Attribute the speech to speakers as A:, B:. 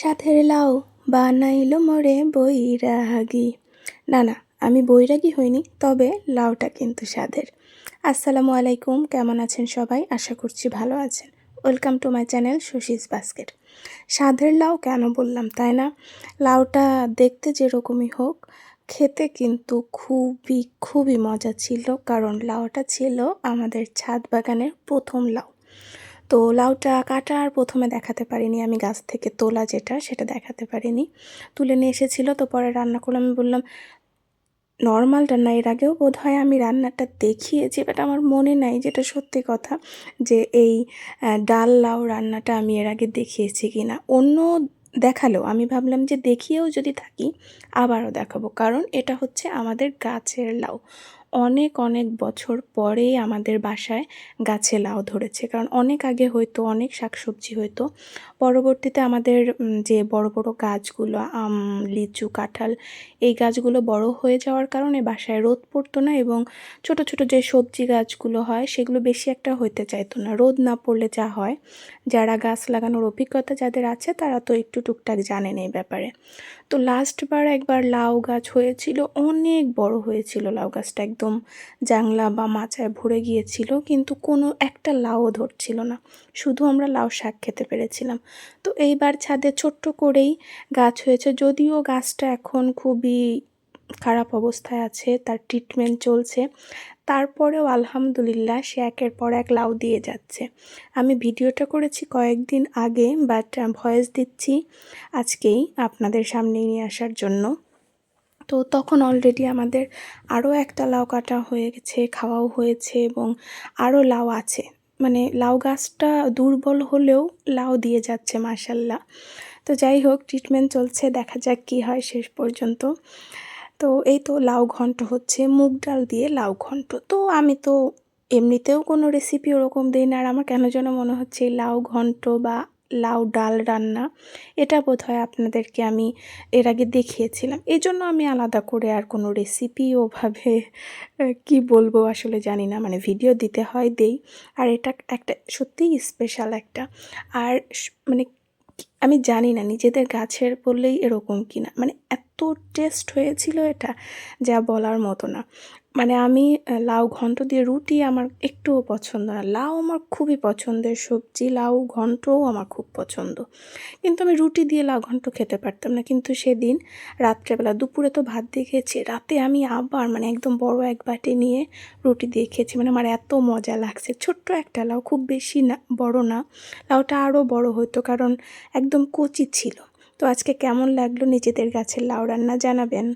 A: সাথের লাউ বানাইলো মোরে বৈরাগী। না না, আমি বৈরাগী হইনি, তবে লাউটা কিন্তু স্বাদের আসসালামু আলাইকুম, কেমন আছেন সবাই? আশা করছি ভালো আছেন। Welcome to my channel Shashi's basket. স্বাদের লাউ কেন বললাম, তাই না? লাউটা দেখতে যেরকমই হোক, খেতে কিন্তু খুবই খুবই মজা ছিল, কারণ লাউটা ছিল আমাদের ছাদ বাগানের প্রথম লাউ তো লাউটা কাটা আর প্রথমে দেখাতে পারিনি। আমি গাছ থেকে তোলা যেটা, সেটা দেখাতে পারিনি। তুলে নিয়ে এসেছিল, তো পরে রান্না করলাম। আমি বললাম নর্মাল রান্না এর আগেও বোধ হয় আমি রান্নাটা দেখিয়েছি বাট আমার মনে নাই যেটা সত্যি কথা, যে এই ডাল লাউ রান্নাটা আমি এর আগে দেখিয়েছি কি না অন্য দেখাল আমি ভাবলাম যে দেখিয়েও যদি থাকি, আবারও দেখাবো। কারণ এটা হচ্ছে আমাদের গাছের লাউ। অনেক অনেক বছর পরেই আমাদের বাসায় গাছে লাউ ধরেছে। কারণ অনেক আগে হয়তো, অনেক শাকসবজি হয়তো। পরবর্তীতে আমাদের যে বড় বড় গাছগুলো, আম, লিচু, কাঁঠাল, এই গাছগুলো বড় হয়ে যাওয়ার কারণে বাসায় রোদ পড়তো না এবং ছোট ছোট যে সবজি গাছগুলো হয়, সেগুলো বেশি একটা হইতে চাইতো না। রোদ না পড়লে যা হয়, যারা গাছ লাগানোর অভিজ্ঞতা যাদের আছে, তারা তো একটু টুকটাক জানেন এই ব্যাপারে। তো লাস্টবার একবার লাউ গাছ হয়েছিল, অনেক বড় হয়েছিল লাউ গাছটা একদম জাংলা বা মাচায় ভরে গিয়েছিল, কিন্তু কোনো একটা লাউও ধরছিল না। শুধু আমরা লাউ শাক খেতে পেরেছিলাম। তো এইবার ছাদে ছোট্ট করেই গাছ হয়েছে। যদিও গাছটা এখন খুবই খারাপ অবস্থায় আছে, তার ট্রিটমেন্ট চলছে। তারপরেও আলহামদুলিল্লাহ সে একের পর এক লাউ দিয়ে যাচ্ছে। আমি ভিডিওটা করেছি কয়েকদিন আগে বাট ভয়েস দিচ্ছি আজকেই আপনাদের সামনে নিয়ে আসার জন্য। তো তখন অলরেডি আমাদের আরও একটা লাউ কাটা হয়ে গেছে খাওয়াও হয়েছে এবং আরও লাউ আছে। মানে লাউ গাছটা দুর্বল হলেও লাউ দিয়ে যাচ্ছে মাসাল্লাহ তো যাই হোক ট্রিটমেন্ট চলছে, দেখা যাক কী হয় শেষ পর্যন্ত। তো এই তো লাউ ঘন্ট হচ্ছে, মুগ ডাল দিয়ে লাউ ঘন্ট। তো আমি তো এমনিতেও কোনো রেসিপি ওরকম দিই না, আর আমার কেন যেন মনে হচ্ছে লাউ ঘন্ট বা লাউ ডাল রান্না, এটা বোধ হয় আপনাদেরকে আমি এর আগে দেখিয়েছিলাম। এই জন্য আমি আলাদা করে আর কোনো রেসিপি ওভাবে কি বলব আসলে জানি না। মানে ভিডিও দিতে হয়, দেই। আর এটা একটা সত্যিই স্পেশাল একটা। আর মানে আমি জানি না, নিজেদের গাছের বললেই এরকম কিনা। মানে এত টেস্ট হয়েছিল এটা, যা বলার মতো না। মানে আমি লাউ ঘন্ট দিয়ে রুটি আমার একটুও পছন্দ না। লাউ আমার খুবই পছন্দের সবজি, লাউ ঘন্টও আমার খুব পছন্দ। কিন্তু আমি রুটি দিয়ে লাউ ঘন্ট খেতে পারতাম না। কিন্তু সেদিন রাত্রেবেলা দুপুরে তো ভাত দিয়ে খেয়েছি, রাতে আমি আবার মানে একদম বড় এক বাটি নিয়ে রুটি দিয়ে খেয়েছি। মানে আমার এত মজা লাগছে। ছোট্ট একটা লাউ, খুব বেশি না, বড় না। লাউটা আরও বড় হতো, কারণ একদম কচি ছিল। তো আজকে কেমন লাগল নিজেদের গাছের লাউ রান্না জানাবেন?